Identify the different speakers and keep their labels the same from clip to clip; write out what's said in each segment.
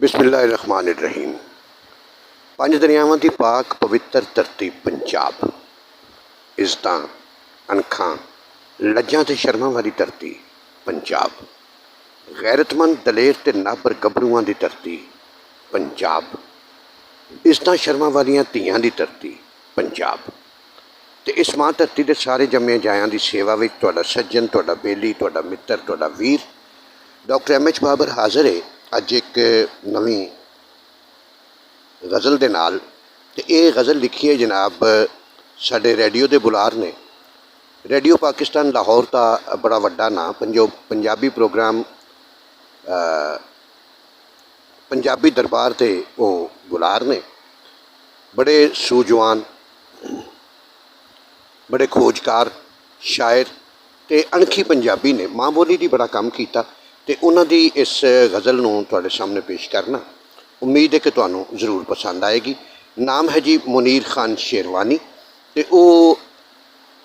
Speaker 1: ਬਿਸਮਿਲ੍ਲਾਹਿਰਰਹਿਮਾਨਿਰਰਹੀਮ। ਪੰਜ ਦਰਿਆਵਾਂ ਦੀ ਪਾਕ ਪਵਿੱਤਰ ਧਰਤੀ ਪੰਜਾਬ। ਇੱਜ਼ਤਾਂ ਅਣਖਾਂ, ਲੱਜਾਂ ਤੇ ਸ਼ਰਮਾਂ ਵਾਲੀ ਧਰਤੀ ਪੰਜਾਬ। ਗੈਰਤਮੰਦ ਦਲੇਰ ਤੇ ਨਾਬਰ ਗੱਭਰੂਆਂ ਦੀ ਧਰਤੀ ਪੰਜਾਬ। ਇੱਜ਼ਤਾਂ ਸ਼ਰਮਾਂ ਵਾਲੀਆਂ ਧੀਆਂ ਦੀ ਧਰਤੀ ਪੰਜਾਬ। ਤੇ ਇਸ ਮਾਂ ਧਰਤੀ ਦੇ ਸਾਰੇ ਜੰਮੇ ਜਾਇਆਂ ਦੀ ਸੇਵਾ ਵਿੱਚ ਤੁਹਾਡਾ ਸੱਜਣ, ਤੁਹਾਡਾ ਬੇਲੀ, ਤੁਹਾਡਾ ਮਿੱਤਰ, ਤੁਹਾਡਾ ਵੀਰ, ਡਾਕਟਰ ਐਮ ਐਚ ਬਾਬਰ ਹਾਜ਼ਰ ਹੈ ਅੱਜ ਇੱਕ ਨਵੀਂ ਗਜ਼ਲ ਦੇ ਨਾਲ ਤੇ ਇਹ ਗਜ਼ਲ ਲਿਖੀ ਹੈ ਜਨਾਬ, ਸਾਡੇ ਰੇਡੀਓ ਦੇ ਬੁਲਾਰ ਨੇ। ਰੇਡੀਓ ਪਾਕਿਸਤਾਨ ਲਾਹੌਰ ਦਾ ਬੜਾ ਵੱਡਾ ਨਾਂ, ਪੰਜੋ, ਪੰਜਾਬੀ ਪ੍ਰੋਗਰਾਮ ਪੰਜਾਬੀ ਦਰਬਾਰ 'ਤੇ ਉਹ ਬੁਲਾਰ ਨੇ। ਬੜੇ ਸੂਝਵਾਨ, ਬੜੇ ਖੋਜਕਾਰ, ਸ਼ਾਇਰ ਤੇ ਅਣਖੀ ਪੰਜਾਬੀ ਨੇ। ਮਾਂ ਬੋਲੀ ਦੀ ਬੜਾ ਕੰਮ ਕੀਤਾ। ਤੇ ਉਹਨਾਂ ਦੀ ਇਸ ਗਜ਼ਲ ਨੂੰ ਤੁਹਾਡੇ ਸਾਹਮਣੇ ਪੇਸ਼ ਕਰਨਾ। ਉਮੀਦ ਹੈ ਕਿ ਤੁਹਾਨੂੰ ਜ਼ਰੂਰ ਪਸੰਦ ਆਏਗੀ। ਨਾਮ ਹੈ ਜੀ ਮੁਨੀਰ ਖਾਨ ਸ਼ੇਰਵਾਨੀ ਤੇ ਉਹ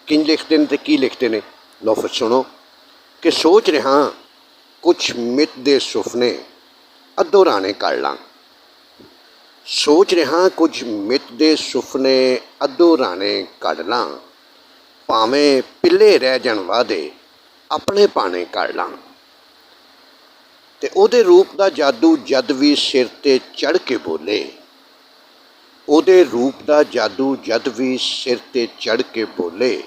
Speaker 1: ਕਿੰਜ ਲਿਖਦੇ ਨੇ ਤੇ ਕੀ ਲਿਖਦੇ ਨੇ? ਲਓ ਫਿਰ ਸੁਣੋ। ਕਿ ਸੋਚ ਰਿਹਾ ਕੁਛ ਮਿੱਤ ਦੇ ਸੁਪਨੇ ਅੱਧੋ ਰਾਣੇ ਕੱਢ ਲਾਂ। ਸੋਚ ਰਿਹਾ ਕੁਝ ਮਿੱਤ ਦੇ ਸੁਪਨੇ ਅੱਧੋ ਰਾਣੇ ਕੱਢ ਲਾਂ। ਭਾਵੇਂ ਪਿੱਲੇ ਰਹਿ ਜਾਣ ਵਾਦੇ ਆਪਣੇ ਪਾਣੇ ਕੱਢ ਲਾਂ। ਤੇ ਉਹਦੇ ਰੂਪ ਦਾ ਜਾਦੂ ਜਦ ਵੀ ਸਿਰ ਤੇ ਚੜ ਕੇ ਬੋਲੇ। ਉਹਦੇ ਰੂਪ ਦਾ ਜਾਦੂ ਜਦ ਵੀ ਸਿਰ ਤੇ ਚੜ ਕੇ ਬੋਲੇ।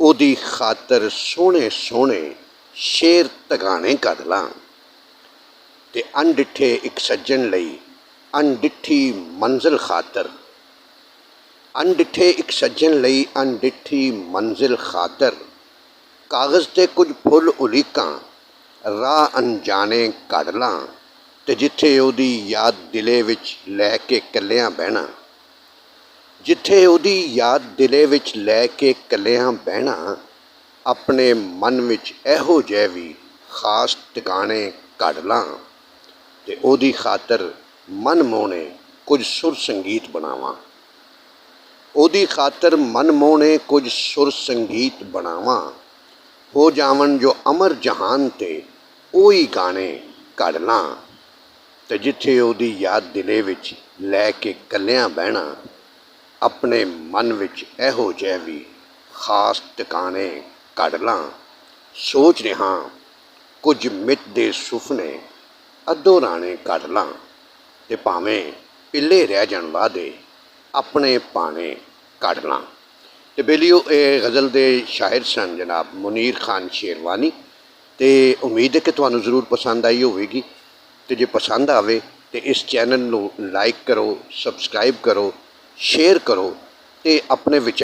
Speaker 1: ਉਹਦੀ ਖਾਤਰ ਸੋਹਣੇ ਸੋਹਣੇ ਸ਼ੇਰ ਤਗਾਣੇ ਕਰ ਲਾਂ। ਤੇ ਅਣਡਿੱਠੇ ਇੱਕ ਸੱਜਣ ਲਈ ਅਣਡਿੱਠੀ ਮੰਜ਼ਿਲ ਖਾਤਰ। ਅਣਡਿੱਠੇ ਇੱਕ ਸੱਜਣ ਲਈ ਅਣਡਿੱਠੀ ਮੰਜ਼ਿਲ ਖਾਤਰ। ਕਾਗਜ਼ ਤੇ ਕੁਝ ਫੁੱਲ ਉਲੀਕਾਂ। ਰਾਹ ਅਣਜਾਣੇ ਕੱਢ ਲਾਂ ਤੇ ਜਿੱਥੇ ਉਹਦੀ ਯਾਦ ਦਿਲੇ ਵਿੱਚ ਲੈ ਕੇ ਕੱਲਿਆਂ ਬਹਿਣਾ। ਜਿੱਥੇ ਉਹਦੀ ਯਾਦ ਦਿਲੇ ਵਿੱਚ ਲੈ ਕੇ ਕੱਲਿਆਂ ਬਹਿਣਾ, ਆਪਣੇ ਮਨ ਵਿੱਚ ਇਹੋ ਜਿਹੇ ਵੀ ਖਾਸ ਟਿਕਾਣੇ ਕੱਢ ਲਾਂ ਤੇ ਉਹਦੀ ਖਾਤਰ ਮਨ ਮੋਹਣੇ ਕੁਝ ਸੁਰ ਸੰਗੀਤ ਬਣਾਵਾਂ। ਉਹਦੀ ਖਾਤਰ ਮਨ ਮੋਹਣੇ ਕੁਝ ਸੁਰ ਸੰਗੀਤ ਬਣਾਵਾਂ। ਹੋ ਜਾਵਣ ਜੋ ਅਮਰ ਜਹਾਨ ਤੇ ਉਹੀ ਗਾਣੇ ਕੱਢ ਲਾਂ ਤੇ ਜਿੱਥੇ ਉਹਦੀ ਯਾਦ ਦਿਲੇ ਵਿੱਚ ਲੈ ਕੇ ਕੱਲਿਆਂ ਬਹਿਣਾ, ਆਪਣੇ ਮਨ ਵਿੱਚ ਇਹੋ ਜਿਹੇ ਵੀ ਖਾਸ ਟਿਕਾਣੇ ਕੱਢ ਲਾਂ। ਸੋਚ ਰਿਹਾ ਕੁਝ ਮਿੱਤ ਦੇ ਸੁਪਨੇ ਅੱਧੋ ਰਾਣੇ ਕੱਢ ਲਾਂ ਤੇ ਭਾਵੇਂ ਪਿੱਲੇ ਰਹਿ ਜਾਣ ਵਾਦੇ ਆਪਣੇ ਪਾਣੇ ਕੱਢ ਲਾਂ। ਤੇ ਬੇਲੀਓ, ਇਹ ਗਜ਼ਲ ਦੇ ਸ਼ਾਇਰ ਸਨ ਜਨਾਬ ਮੁਨੀਰ ਖਾਨ ਸ਼ੇਰਵਾਨੀ। ਤੇ ਉਮੀਦ ਹੈ ਕਿ ਤੁਹਾਨੂੰ ਜ਼ਰੂਰ ਪਸੰਦ ਆਈ ਹੋਵੇਗੀ। ਤੇ ਜੇ ਪਸੰਦ ਆਵੇ, ਤੇ ਇਸ ਚੈਨਲ ਨੂੰ ਲਾਈਕ ਕਰੋ ਸਬਸਕ੍ਰਾਈਬ ਕਰੋ ਸ਼ੇਅਰ ਕਰੋ ਤੇ ਆਪਣੇ ਵਿਚਾਰ